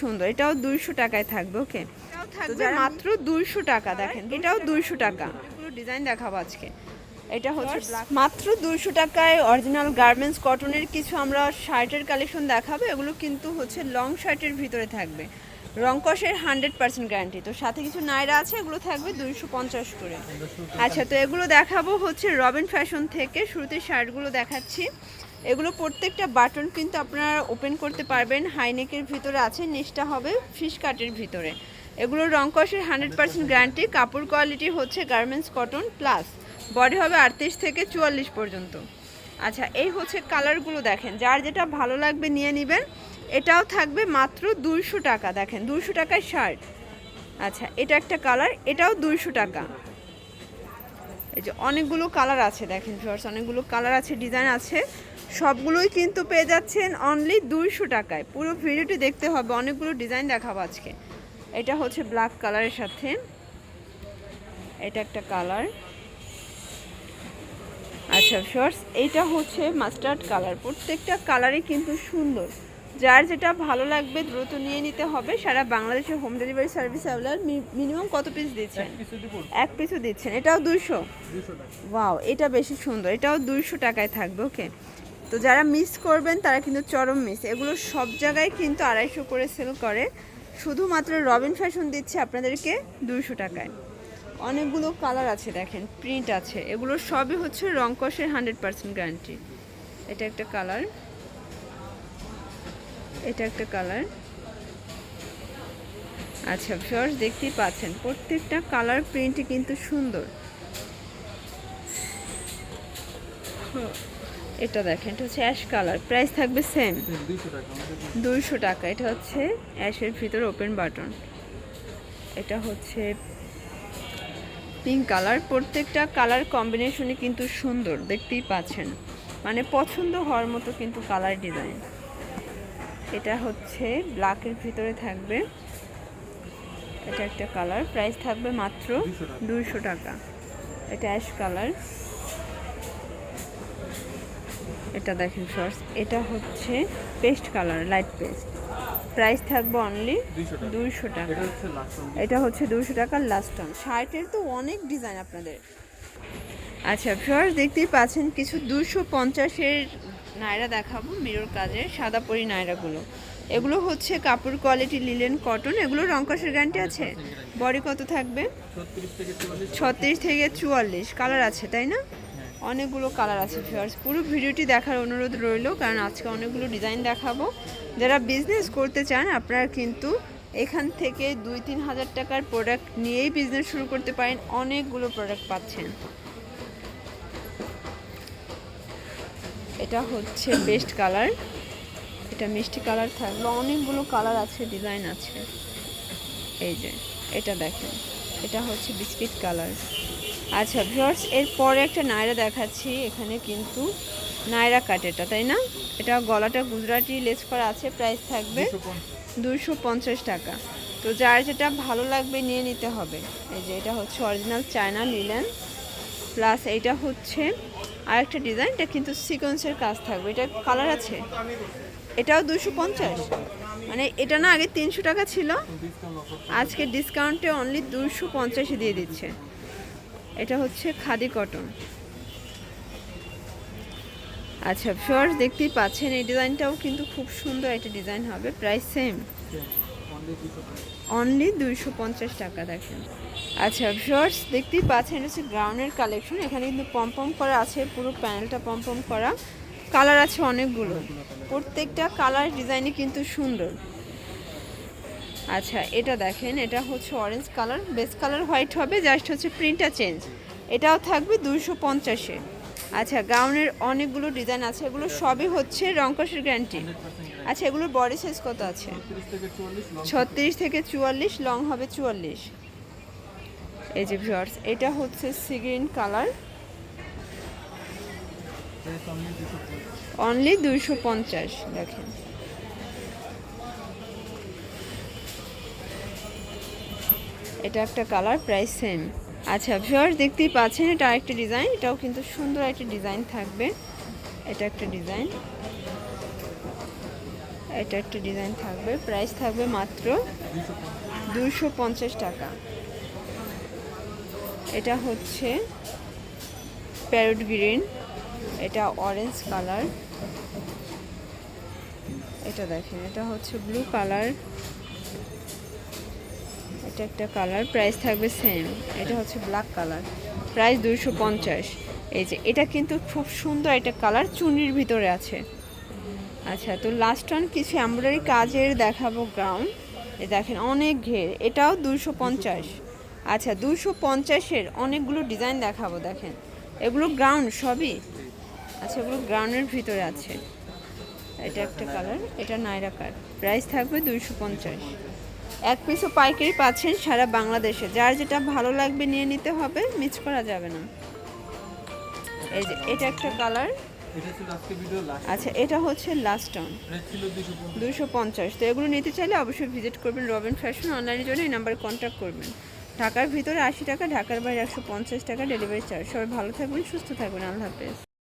সুন্দর। এটাও দুইশো টাকায় থাকবে ওকে? এটাও থাকবে মাত্র দুইশো টাকা দেখেন এটাও দুইশো টাকা। এগুলো ডিজাইন দেখাবো আজকে। এটা হচ্ছে মাত্র দুইশো টাকায় অরিজিনাল গার্মেন্টস কটনের কিছু আমরা শার্টের কালেকশন দেখাবো এগুলো কিন্তু হচ্ছে লং শার্টের ভিতরে থাকবে। রংকসের হান্ড্রেড পার্সেন্ট গ্যারান্টি তো সাথে কিছু নাইরা আছে এগুলো থাকবে দুইশো পঞ্চাশ করে। আচ্ছা তো এগুলো দেখাবো হচ্ছে রবিন ফ্যাশন থেকে। শুরুতে শার্টগুলো দেখাচ্ছি। এগুলো প্রত্যেকটা বাটন কিন্তু আপনারা ওপেন করতে পারবেন। হাইনেকের ভিতরে আছে, নিচটা হবে ফিশ কাটের ভিতরে। এগুলো রংকসের হান্ড্রেড পার্সেন্ট গ্যারান্টি। কাপড় কোয়ালিটি হচ্ছে গার্মেন্টস কটন প্লাস। বডি হবে আটত্রিশ থেকে চুয়াল্লিশ পর্যন্ত। আচ্ছা এই হচ্ছে কালারগুলো দেখেন। যার যেটা ভালো লাগবে নিয়ে নেবেন। এটাও থাকবে মাত্র দুইশো টাকা। দেখেন, দুইশো টাকায় শার্ট। আচ্ছা এটা একটা কালার, এটাও দুইশো টাকা। এই যে অনেকগুলো কালার আছে, দেখেন ফিওর্স অনেকগুলো কালার আছে ডিজাইন আছে। সবগুলোই কিন্তু পেয়ে যাচ্ছেন অনলি দুইশো টাকায়। পুরো ভিডিওটি দেখতে হবে, অনেকগুলো ডিজাইন দেখাবো আজকে। এটা হচ্ছে ব্ল্যাক কালারের সাথে। এটা একটা কালার আচ্ছা শর্টস এইটা হচ্ছে মাস্টার্ড কালার প্রত্যেকটা কালারই কিন্তু সুন্দর। যার যেটা ভালো লাগবে দ্রুত নিয়ে নিতে হবে। সারা বাংলাদেশে home delivery service available minimum কত পিস দিচ্ছেন? এক পিসও দিচ্ছেন। এটাও দুইশো? ওয়াও এটা বেশি সুন্দর। এটাও দুইশো টাকায় থাকবে ওকে তো যারা মিস করবেন তারা কিন্তু চরম মিস এগুলো সব জায়গায় কিন্তু আড়াইশো করে সেল করে। শুধুমাত্র রবিন ফ্যাশন দিচ্ছে আপনাদেরকে দুইশো টাকায়। অনেকগুলো কালার আছে দেখেন প্রিন্ট আছে। এগুলো সবই হচ্ছে রংকসের হান্ড্রেড পার্সেন্ট গ্যারান্টি এটা একটা কালার এটা একটা কালার। আচ্ছা ফিওর্স দেখতেই পাচ্ছেন প্রত্যেকটা কালার প্রিন্টই কিন্তু সুন্দর। এটা দেখেন এটা হচ্ছে অ্যাশ কালার প্রাইস থাকবে সেম দুইশো টাকা এটা হচ্ছে অ্যাশের ভিতর ওপেন বাটন এটা হচ্ছে পিঙ্ক কালার প্রত্যেকটা কালার কম্বিনেশনই কিন্তু সুন্দর দেখতেই পাচ্ছেন। মানে পছন্দ হওয়ার মতো কিন্তু কালার ডিজাইন এটা হচ্ছে ব্ল্যাকের ভিতরে থাকবে। এটা একটা কালার প্রাইস থাকবে মাত্র দুইশো টাকা। এটা অ্যাশ কালার এটা দেখেন ফার্স্ট এটা হচ্ছে paste colour light paste price থাকবে অনলি দুইশো টাকা। এটা হচ্ছে দুশো টাকার লাস্ট টান শার্টের তো অনেক ডিজাইন আপনাদের। আচ্ছা ফিওর্স দেখতেই পাচ্ছেন কিছু দুশো পঞ্চাশের নায়রা দেখাবো মিরর কাজের সাদা পরি নায়রাগুলো। এগুলো হচ্ছে কাপড় কোয়ালিটি লিলেন কটন এগুলো রংকসের গ্যারান্টি আছে? বডি কত থাকবে? ছত্রিশ থেকে চুয়াল্লিশ। কালার আছে, তাই না? অনেকগুলো কালার আছে ফিওর্স পুরো ভিডিওটি দেখার অনুরোধ রইল, কারণ আজকে অনেকগুলো ডিজাইন দেখাবো। যারা বিজনেস করতে চান, আপনারা কিন্তু এখান থেকে দুই তিন হাজার টাকার প্রোডাক্ট নিয়েই বিজনেস শুরু করতে পারেন। অনেকগুলো প্রোডাক্ট পাচ্ছেন। এটা হচ্ছে বেস্ট কালার এটা মিষ্টি কালার থাকল অনেকগুলো কালার আছে ডিজাইন আছে। এই যে, এটা দেখেন। এটা হচ্ছে বিস্কিট কালার আচ্ছা ভিউয়ার্স এরপরে একটা নায়রা দেখাচ্ছি। এখানে কিন্তু নায়রা কাট এটা, তাই না? এটা গলাটা গুজরাটি লেস করা আছে প্রাইস থাকবে দুশো টাকা। তো যার যেটা ভালো লাগবে নিয়ে নিতে হবে। এই যে, এটা হচ্ছে অরিজিনাল চায়না নিলেন প্লাস এটা হচ্ছে আরেকটা ডিজাইন এটা কিন্তু সিকোয়েন্সের কাজ থাকবে। এটা কালার আছে। এটাও দুশো পঞ্চাশ। মানে এটা না আগে তিনশো টাকা ছিল। আজকে ডিসকাউন্টে অনলি দুশো পঞ্চাশে দিয়ে দিচ্ছে। এটা হচ্ছে খাদি কটন আচ্ছা ফিওর্স দেখতেই পাচ্ছেন, এই ডিজাইনটাও কিন্তু খুব সুন্দর একটা ডিজাইন হবে। প্রাইস সেম অনলি দুইশো পঞ্চাশ টাকা দেখেন। আচ্ছা ভিউয়ার্স দেখতেই পাচ্ছেন, হচ্ছে গ্রাউন্ডের কালেকশন এখানে কিন্তু পম্পম করা আছে, পুরো প্যানেলটা পম্পম করা। কালার আছে অনেকগুলো। প্রত্যেকটা কালার ডিজাইনই কিন্তু সুন্দর। আচ্ছা এটা দেখেন, এটা হচ্ছে orange colour base colour white হবে জাস্ট হচ্ছে প্রিন্টটা চেঞ্জ এটাও থাকবে দুইশো পঞ্চাশে। আচ্ছা গাউনের অনেকগুলো ডিজাইন আছে, এগুলো সবই হচ্ছে রংকসের গ্যারান্টি আচ্ছা এগুলোর বডি সাইজ কত আছে? ছত্রিশ থেকে চুয়াল্লিশ লং হবে চুয়াল্লিশ। এই যে ভিউয়ার্স এটা হচ্ছে সিগ্রিন কালার অনলি দুইশো পঞ্চাশ, দেখেন। এটা একটা কালার প্রাইস সেম আচ্ছা ভিউয়ার্স দেখতেই পাচ্ছেন, এটা আরেকটা ডিজাইন এটাও কিন্তু সুন্দর একটা ডিজাইন থাকবে। এটা একটা ডিজাইন এটা একটা ডিজাইন থাকবে। প্রাইস থাকবে মাত্র দুশো টাকা। এটা হচ্ছে প্যারট গ্রিন এটা অরেঞ্জ কালার এটা দেখেন, এটা হচ্ছে ব্লু কালার এটা একটা কালার প্রাইস থাকবে সেম এটা হচ্ছে ব্ল্যাক কালার। প্রাইস দুশো পঞ্চাশ। এই যে, এটা কিন্তু খুব সুন্দর একটা কালার, চুনির ভিতরে আছে। আচ্ছা তো লাস্ট ওয়ান কিছু এমব্রয়ডারি কাজের দেখাবো গ্রাউন্ড এ দেখেন, অনেক ঘের। এটাও দুশো পঞ্চাশ। আচ্ছা দুশো পঞ্চাশের অনেকগুলো ডিজাইন দেখাবো, দেখেন। এগুলো গ্রাউন্ড সবই। আচ্ছা এগুলো গ্রাউন্ডের ভিতরে আছে। এটা একটা কালার, এটা নাইরা কার। প্রাইস থাকবে দুইশো পঞ্চাশ। এক পিসও পাইকারি পাচ্ছেন সারা বাংলাদেশে। যার যেটা ভালো লাগবে নিয়ে নিতে হবে মিস করা যাবে না। এই যে এটা একটা কালার। আচ্ছা এটা হচ্ছে লাস্ট অন দুশো পঞ্চাশ। দুশো পঞ্চাশ। তো এগুলো নিতে চাইলে অবশ্যই ভিজিট করবেন রবিন ফ্যাশন অনলাইনের জন্য এই নাম্বারে কন্ট্যাক্ট করবেন। ঢাকার ভিতরে আশি টাকা ঢাকার বাইরে একশো পঞ্চাশ টাকা ডেলিভারি চার্জ সবাই ভালো থাকবেন সুস্থ থাকবেন। আল্লাহ হাফেজ।